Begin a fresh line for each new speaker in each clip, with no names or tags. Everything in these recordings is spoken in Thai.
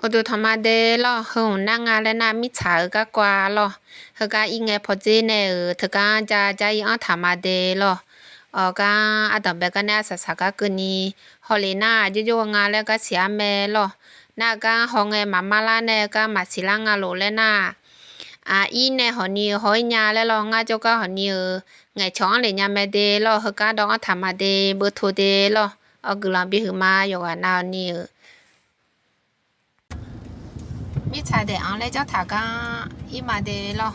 我都他妈的咯，和那个嘞那米茶个瓜咯，和个应该破子呢，他个家家一样他妈的咯。哦，个阿当别个那啥啥个个呢，好哩那就就我嘞个下面咯，那个好个妈妈啦呢个马西啦个路嘞那。 à y nè họ nhiều hỏi nhà lên lo nga cho các họ nhiều ngày chọn để nhà mẹ đề lo họ cả đó thầm mà đề bữa thua đề lo ở cứ làm biết mà rồi à nào nhiều biết xài để ăn lấy cho thả cả y mà đề lo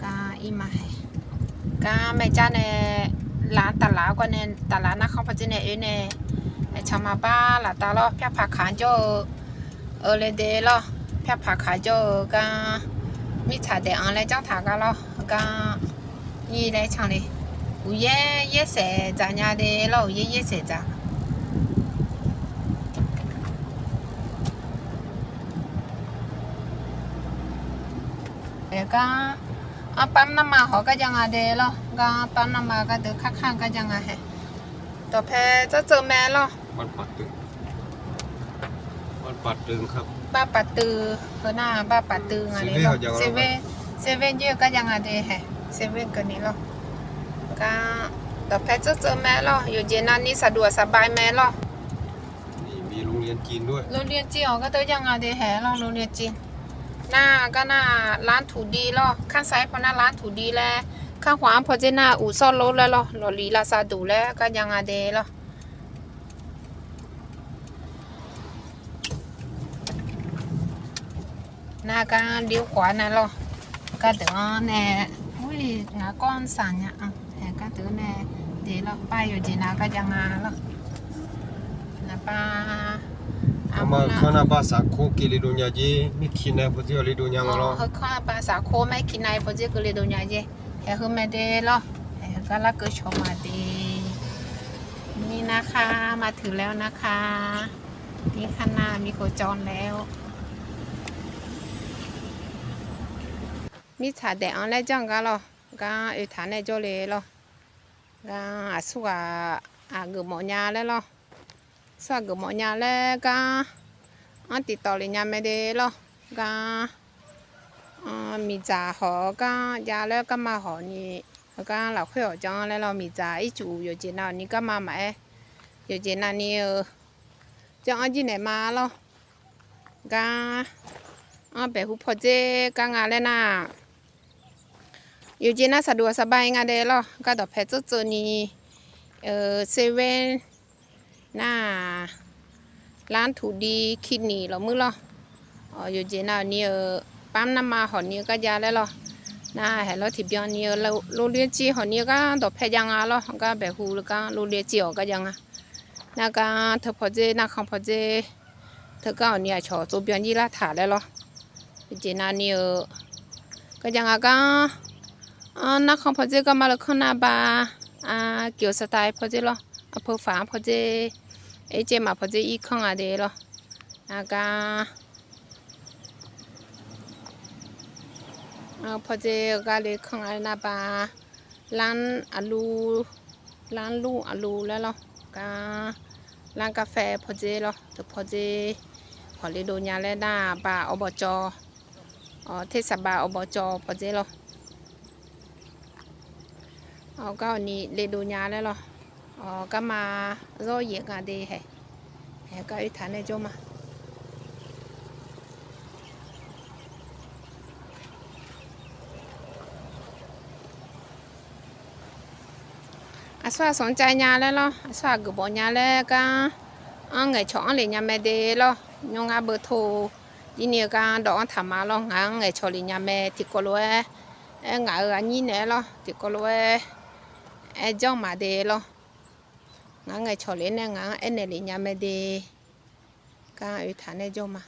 cả y mà cả mẹ cha nè lá tà lá qua nè tà lá nó không phải chỉ nè nè chăm mà ba là ta lo phép phạt khán cho ở lên đề lo phép phạt khán cho cả มี茶的昂来叫他个咯，个伊来唱的，有也也是咱家的老爷 เดี๋ก็อาปั๊มน้ำมานเขาก็ยังอาเด้อก็ปั๊มน้ำมาก็เดือข้างๆก็ยังอาเฮต่อแพจะเจอแม่ลอ
บ้านปัดตึงบ้านปัดตึงครับ
บ้านปัดตือคือหน้าบ้านปัดตึงอะไรลอเซเว่นเซเว่นเยอะก็ยังอาเด้อเฮเซเว่นก็นนี้ลอก็ต่อแพจะเจอแม่ลออยู่เย็นนั้นนี่สะดวกสบายแม่ลอ
นี่มีโรงเรียนจีนด้วย
โรงเรียนจีนก็เตอยังอาเด้อแฮลอโรงเรียนจีน หน้าก็หน้าร้านถูดีลข้างซ้ายพอหน้าร้านถูดีแล้วข้างขวาพอเจน้าอู่ซ่อนรถแล้วลลอลีลาซาดูแล้วก็ยังอะเดลหน้าก็เลี้ยวขวานะลก็เดี๋ยวแน่อุ้ยงาก้อนสั่นเนี่ยอะแหก็เดี๋ยวแน่เดี๋ยวเราไปอยู่เจีนาก็ยังงาแล้วนะป้า
อามาข้านาภาษาโคกิลิดุญญาจีไม่คินในพอดีลิดุญญามาล้อ
เขาข้าภาษาโคไม่คินในพอดีก็ลิดุญญาจีเฮ้ยอไม่ได้หรอเฮ้ยก็ลักก็ชมมาดีนี่นะคะมาถึงแล้วนะคะนี่ข้างหน้ามีโคจรแล้วมีชาแดงอะไรจังก็ล้อก็เออฐานในโจเลยล้อก็สู้กัอาเกือบหมอนยาแล้วล้อ นติดต่อเลยยาไม่ได้หรอก็ ờ mì già họ cái giá lên cái mà họ nhỉ họ cái là khuyên họ cho lên là mì già ít chủ rồi chị nào ní cái mà mẹ rồi chị nào ní cho anh chị này mà lo cái à bé hụt phật chế cái ngà lên à rồi chị nào sạch đùa sạch bay ngà đây lo cái đó phải chút chút ní ờ seven na ร้านถูดีคิดหนีเรามือเราอ๋ออยู่เจน่านี่เอปั๊มน้ำมาหอนี้ก็ยาแล้วหรอน่าเห็นรถที่เบียนี้เราโรเลี้ยจีหอนี้ก็ดอกแพยังอะหรอก็แบบหูแล้วก็โรเลี้ยจีออกก็ยังอะ那个เธอพอเจน่าคำพอเจเธอก็เอาเนี่ยชอตัวเบียนี้ละถ่าแล้วหรอเจน่านี่เอก็ยังอะก็อ่านักคำพอเจก็มาแล้วข้างหน้าบาอ่าเกี่ยวสไตล์พอเจหรออะพอฝาพอเจ เอเจมาพอเจอีกข้างอะเหรอ那个。เอาพอเจก็เลยข้างไอ้นาบาร้านอาลูร้านลูอาลูแล้วเหรอก็ร้านกาแฟพอเจเหรอแต่พอเจพอเลยโดนยาแล้วหน้าบาอบจอ๋อเทศบาลอบจพอเจเหรอเอาก็อันนี้เลยโดนยาแล้วเหรอ อ๋อก็มาโรยเยกันดีแฮแฮก็อีฐานในโจมา à xoa sống trái nhà lên lo à xoa gửi bỏ nhà lên cả à ngày chọn lấy nhà mẹ đê lo nhung à bữa thô đi nhiều cả đó thảm mà lo ngã ngày chọn lấy nhà mẹ thì có lối ngã ở anh nhìn nè lo thì có lối em cho mà đê lo งาไงชอเลนงาเอเนลิยามเดกาอยู่ทานเนจมา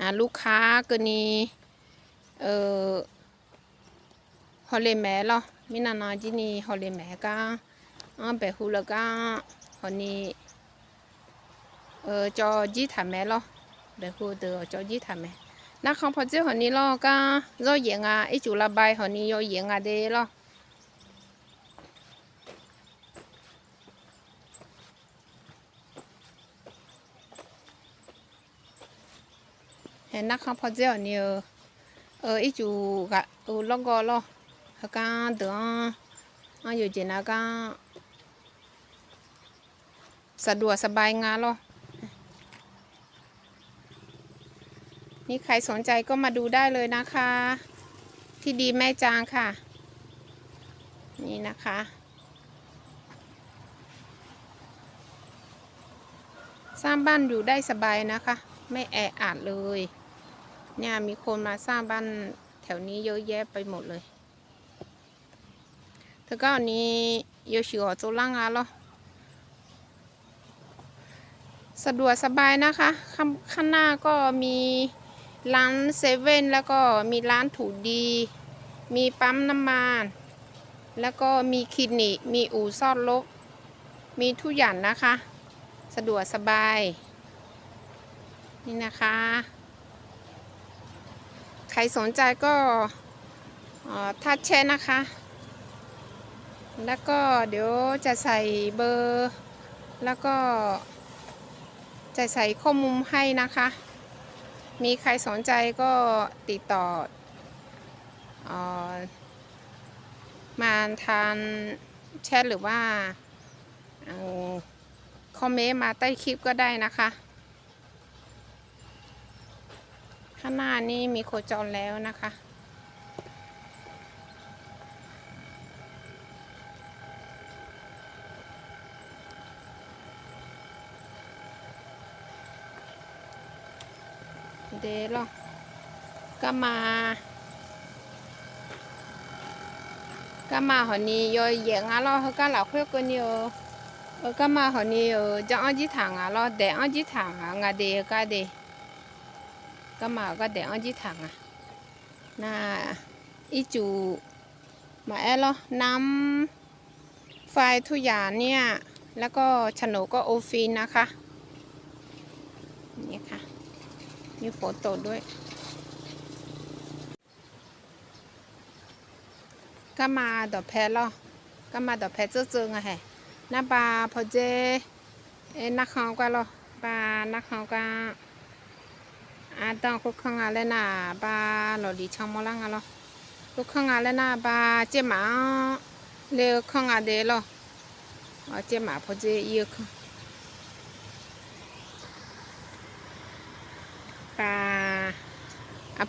อะลูกค้าก็นี่เออฮอลเลแม่ลอมินานาจินี่ฮอลเลแม่ก็อ๋อเบฮูละก็ฮอนี้เออจอจีถามแม่ลอเบฮูเดอจอจีถามแม่ นักของพอเจ้าหนี้ล่อก็ย่อเยงอะไอจุลใบหอนี้ย่อเยงอะเด้ล่อเห็นนักของพอเจ้าเนี่ยเออไอจุกะเออล่องก็ล่อฮะก็เดือนอยู่เจนะกันสะดวกสบายงานล่อ นี่ใครสนใจก็มาดูได้เลยนะคะ ที่ดีแม่จางค่ะ นี่นะคะ สร้างบ้านอยู่ได้สบายนะคะ ไม่แออัดเลย เนี่ยมีคนมาสร้างบ้านแถวนี้เยอะแยะไปหมดเลยเธอก็อันนี้โยชิโอโจล่างอะเหรอสะดวกสบายนะคะขข้างหน้าก็มี ร้านเซเว่นแล้วก็มีร้านถูดี มีปั๊มน้ำมันแล้วก็มีคลินิกมีอู่ซ่อนรถมีทุกอย่างนะคะ สะดวกสบาย นี่นะคะ ใครสนใจก็ทักแชทนะคะ แล้วก็เดี๋ยวจะใส่เบอร์ แล้วก็จะใส่ข้อมูลให้นะคะ มีใครสนใจก็ติดต่ออมาทานแชทหรือว่าอคอมเมนต์มาใต้คลิปก็ได้นะคะ ข้างหน้านี่มีโคจรแล้วนะคะ เดลอก็มาก็มาหอนี้ยอยเยียงอะเราเขาก็หลับเพื่อกันอยู่เออก็มาหอนี้เออจะอ้อจีถังอะเราแดงอ้อจีถังอะงาเดก็เดก็มาก็แดงอ้อจีถังอะน่าอีจูมาแอลอน้ำไฟทุกอย่างเนี่ย แล้วก็ฉนดก็โอฟินนะคะ นี่ค่ะ มีโฟโต้ด้วยก็มาดอกแพรลอก็มาดอกแพรเจอๆไงแฮน้าปลาพอเจเอ้นักเขาก็ลอปลานักเขาก็อาต้องคุกข้างอะไรน่ะปลาหลอดีช่องมอลังอะลอคุกข้าง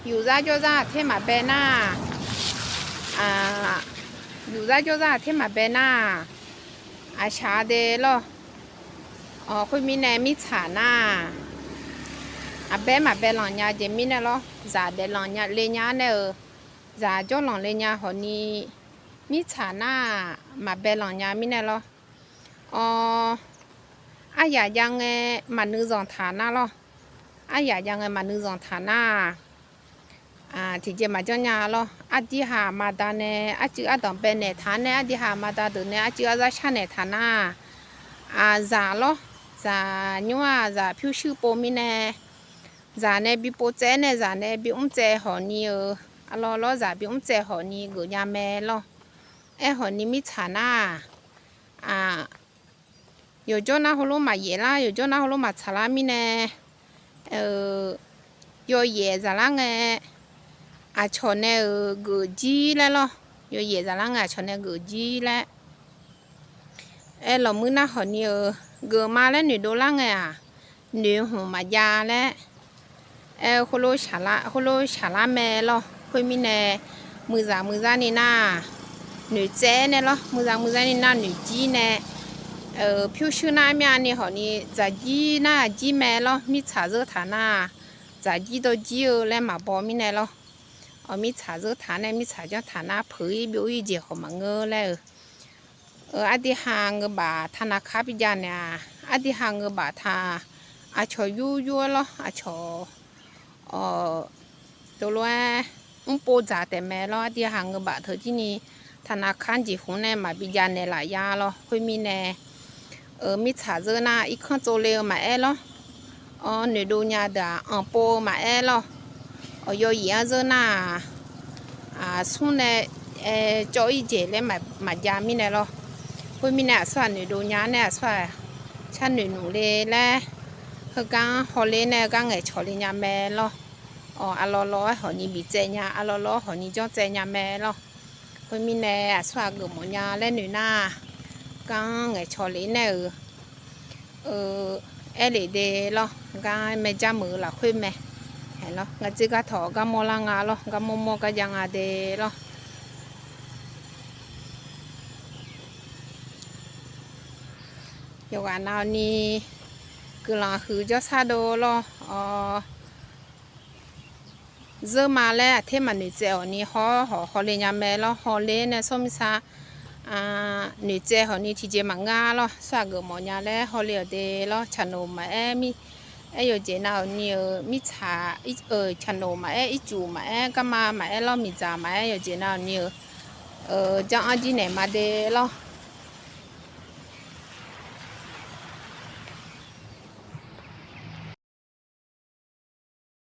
แล้วเดี๋ยวบ้านยูที่ยูชิบาเซอที่ขังแล้วเอ้ยมิฉาจงละอะมายาน่าแล้วมิฉาจงละมายาน่าอ่าอุ้มจ้าอุ้มข้าจ้าหอนี่เออยกข้ à thì chỉ mà cho nhà lo. À đi hà mà ta nè à chữ à đồng bên nè thà nè. À đi hà mà ta từ nè à chữ à ra xa nè thà na à già lo. Già nhua à già phiêu sư bố mi nè. Già nè bị bố chết nè, già nè bị ông chết họ ni ờ à lo lo, già bị ông chết họ ni gửi nhà mẹ lo. Em họ ni mi thà na à, à yo cho na lo mà ye la yo cho na lo mà thà la mi nè. Ờ yo ye già la nghe. อาชนเนี่ยกูจีแล้วล่ะยเยจะลังอาชนเนอกูจีแล้วเออเรามือน้าหอนี่เออกูมาแล้วหนูดูล่างไงอะหนูหูมายาแล้วเออคุลูชาละคุลูชาลาแม่ล่ะคุยมีเน่มือจามือจานี่น้าหนูเจ้เนี่ยล่ะมือจามือจานี่น้าหนูจีเนี่ยเออผิวชื่อหน้าเมียนี่หอนี่จะจีหน้าจีแม่ล่ะมีฉาเจอฐานะจะจีตัวจีเออแล้วมาบอมีแน่ล่ะ họ mi trả giữa tháng này mi trả cho tháng na phơi biểu ý gì họ mà ngơ lên ờ à đi hàng người bà thằng na khá bây giờ nè à đi hàng người bà thà à cho yu yu lo à cho ờ đồ lo ông bố già để mẹ lo đi hàng người bà thời chỉ nè thằng na khăn gì hôm nay mà bây giờ này lại ya lo hơi mi nè ờ mi trả giữa na ít không cho leo mà e lo ờ nửa đồ nhà đã ông bố mà e lo ở yo ya giờ na à? à xuống này e, cho ý chế lên mà mà già mi này lo. Hôm mi này xoa nửa đồ nhá này xoa chăn nửa nụ lê là hơi gang họ lê này gang ngày cho lê nhà mẹ lo. Ờ à lo lo họ nhị bị chê nhà à lo lo họ nhị cho chê nhà mẹ lo. Hôm mi này xoa gửi một nhà lên nửa na à? gang ngày cho lê này ờ ờ lê đê lo. Gang mẹ cha mờ là khuyên mẹ. เห็นเนาะกะจิกะถอกะโมลังอาเนาะกะโมอมก็ยังอาเดเนาะอยกานาวนี้คือหลังคือจะซาโดเนาะเอ๋อเจอมาแล้วเทมันหนูเจอนี่ฮอฮอฮอเลยยามแม่เนาะฮอเลยเนี่ยส้มซาอ่าหนูเจ้าหนี่ที่เจมางงาเนาะสากเกอหมอญาแล้วฮอเลยเดเนาะชะโนมาแอมี 哎有姐那牛米茶一呃茶农嘛哎一煮嘛哎干嘛嘛哎老米茶嘛哎有姐那牛呃将阿姐奶嘛的咯。